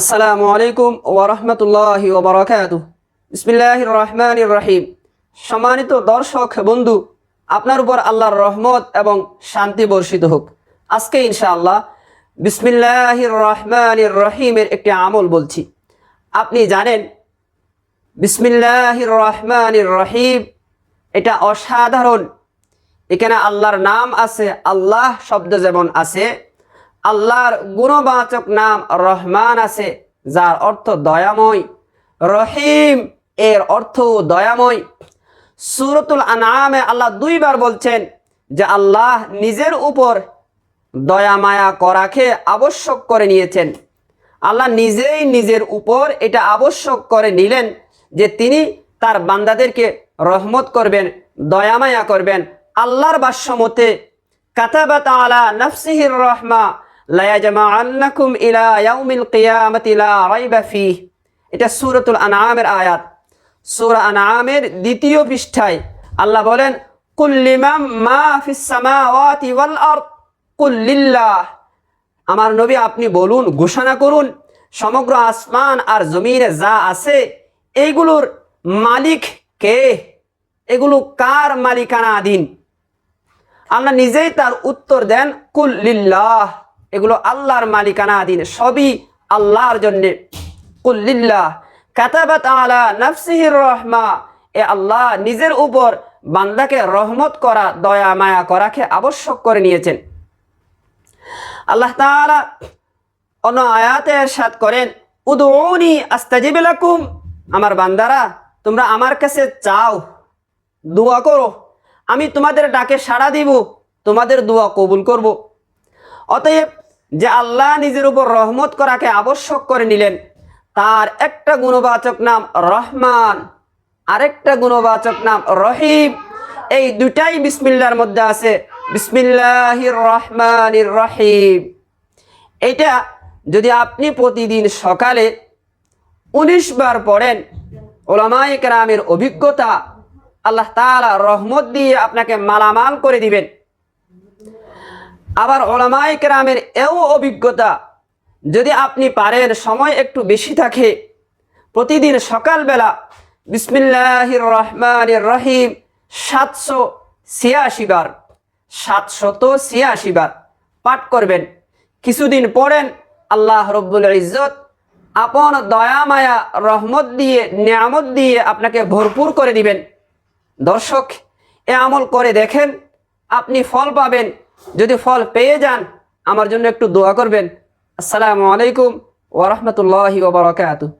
আসসালামু আলাইকুম ওরহমতুল্লাহ ওবরাকাত বিসমিল্লাহ রহমান রহিম সম্মানিত দর্শক, বন্ধু, আপনার উপর আল্লাহর রহমত এবং শান্তি বর্ষিত হোক। আজকে ইনশাআল্লাহ বিসমিল্লাহ রহমান রহিমের একটি আমল বলছি। আপনি জানেন বিসমিল্লাহ রহমান রহিম এটা অসাধারণ। এখানে আল্লাহর নাম আছে, আল্লাহ শব্দ যেমন আছে আল্লাহর গুণবাচক নাম রহমান আছে, যার অর্থ দয়াময়। রহিম, এর অর্থ দয়াময়। সুরতুল আনামে আল্লাহ দুইবার বলছেন যে আল্লাহ নিজের উপর দয়া মায়া করাকে আবশ্যক করে নিয়েছেন। আল্লাহ নিজেই নিজের উপর এটা আবশ্যক করে নিলেন যে তিনি তার বান্দাদেরকে রহমত করবেন দয়ামায়া করবেন। আল্লাহর বাস্য মতে কাতাবা তাআলা নাফসিহির রহমা লায়াজমাআন্নাকুম ইলা ইয়াউমিল কিয়ামাতি লা রাইবা ফিহ। এটা সূরাতুল আনআমের আয়াত। সূরা আনআমের দ্বিতীয় পৃষ্ঠায় আল্লাহ বলেন, কুল লিমান মা ফিস সামাওয়াতি ওয়াল আরদ। কুল লিল্লাহ। আমার নবী, আপনি বলুন, ঘোষণা করুন, সমগ্র আসমান আর জমিনে যা আছে এইগুলোর মালিক কে? এগুলো কার মালিকানাধীন? আল্লাহ নিজেই তার উত্তর দেন, কুল লিল্লাহ। এগুলো আল্লাহর মালিকানাধীন সবই আল্লাহর জন্যে। কুল লিল্লাহ, কাতাবাত আলা নাফসিহির রহমা। এ আল্লাহ নিজের উপর বান্দাকে রহমত করা, দয়া, মায়া করাকে আবশ্যক করে নিয়েছেন। আল্লাহ তাআলা অন্য আয়াতে এরশাদ করেন, উদউনি আস্তাজিব লাকুম। আমার বান্দারা, তোমরা আমার কাছে চাও, দোয়া করো। আমি তোমাদের ডাকে সাড়া দিব, তোমাদের দোয়া কবুল করব। অতএব যে আল্লাহ নিজের উপর রহমত করাকে আবশ্যক করে নিলেন, তার একটা গুণবাচক নাম রহমান, আরেকটা গুণবাচক নাম রহিম। এই দুটাই বিসমিল্লার মধ্যে আছে। বিসমিল্লাহির রহমানির রহিম। এটা যদি আপনি প্রতিদিন সকালে উনিশ বার পড়েন ওলামাই কেরামের অভিজ্ঞতা আল্লাহ তালা রহমত দিয়ে আপনাকে মালামাল করে দিবেন। আবার ওলামাই কেরামের এও অভিজ্ঞতা, যদি আপনি পারেন, সময় একটু বেশি থাকে। প্রতিদিন সকালবেলা বিসমিল্লাহির রহমানির রহিম সাতশো ছিয়াশি বার, সাতশত ছিয়াশি বার পাঠ করবেন। কিছুদিন পড়েন আল্লাহ রব্বুল ইজ্জত আপন দয়া, মায়া, রহমত দিয়ে, নিয়ামত দিয়ে আপনাকে ভরপুর করে দিবেন। দর্শক, এ আমল করে দেখেন, আপনি ফল পাবেন। যদি ফল পেয়ে যান আমার জন্য একটু দোয়া করবেন। আসসালামু আলাইকুম ওরহমতুল্লাহি ওবরাকাতুহ